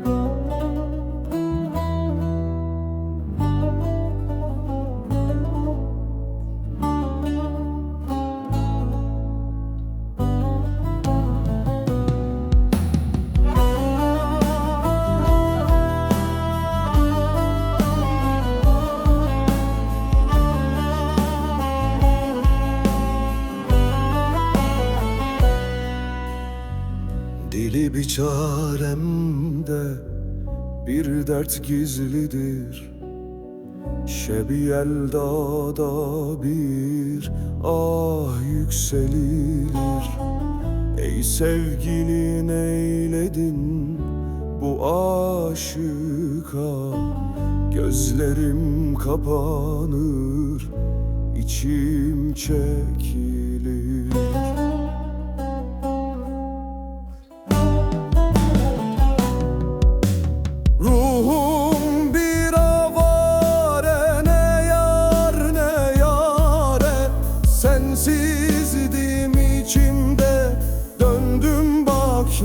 Oh. Dili bir çaremde bir dert gizlidir. Şebiyel dağda bir ah yükselilir. Ey sevgili neyledin bu aşıka? Gözlerim kapanır içim çekilir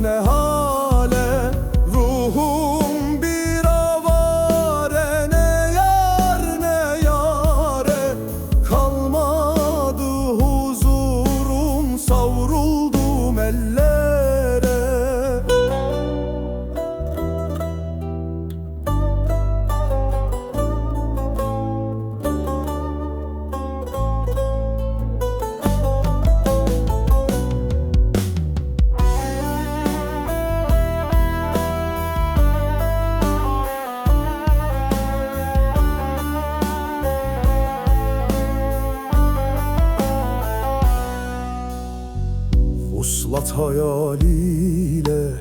bak hayaliyle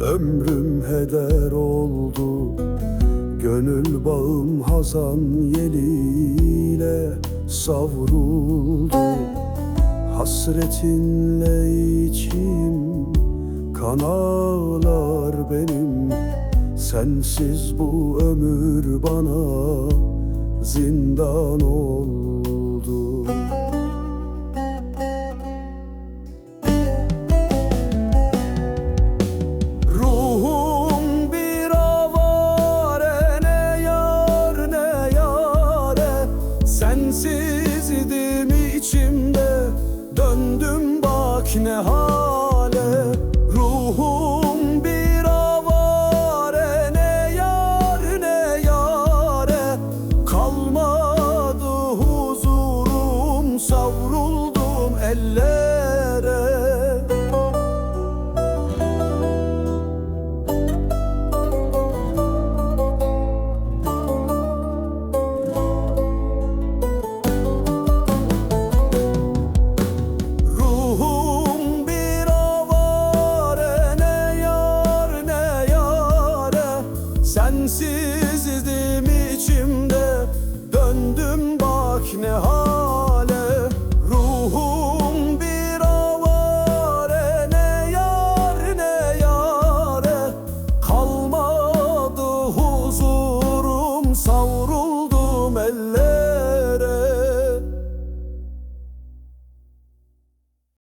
ömrüm heder oldu. Gönül bağım hazan yeliyle savruldu. Hasretinle içim kan ağlar benim. Sensiz bu ömür bana zindan oldu içinde Döndüm bak ne hale. Ruhum bir avare. Ne yar ne yare. Kalmadı huzurum Savruldum eller sensin.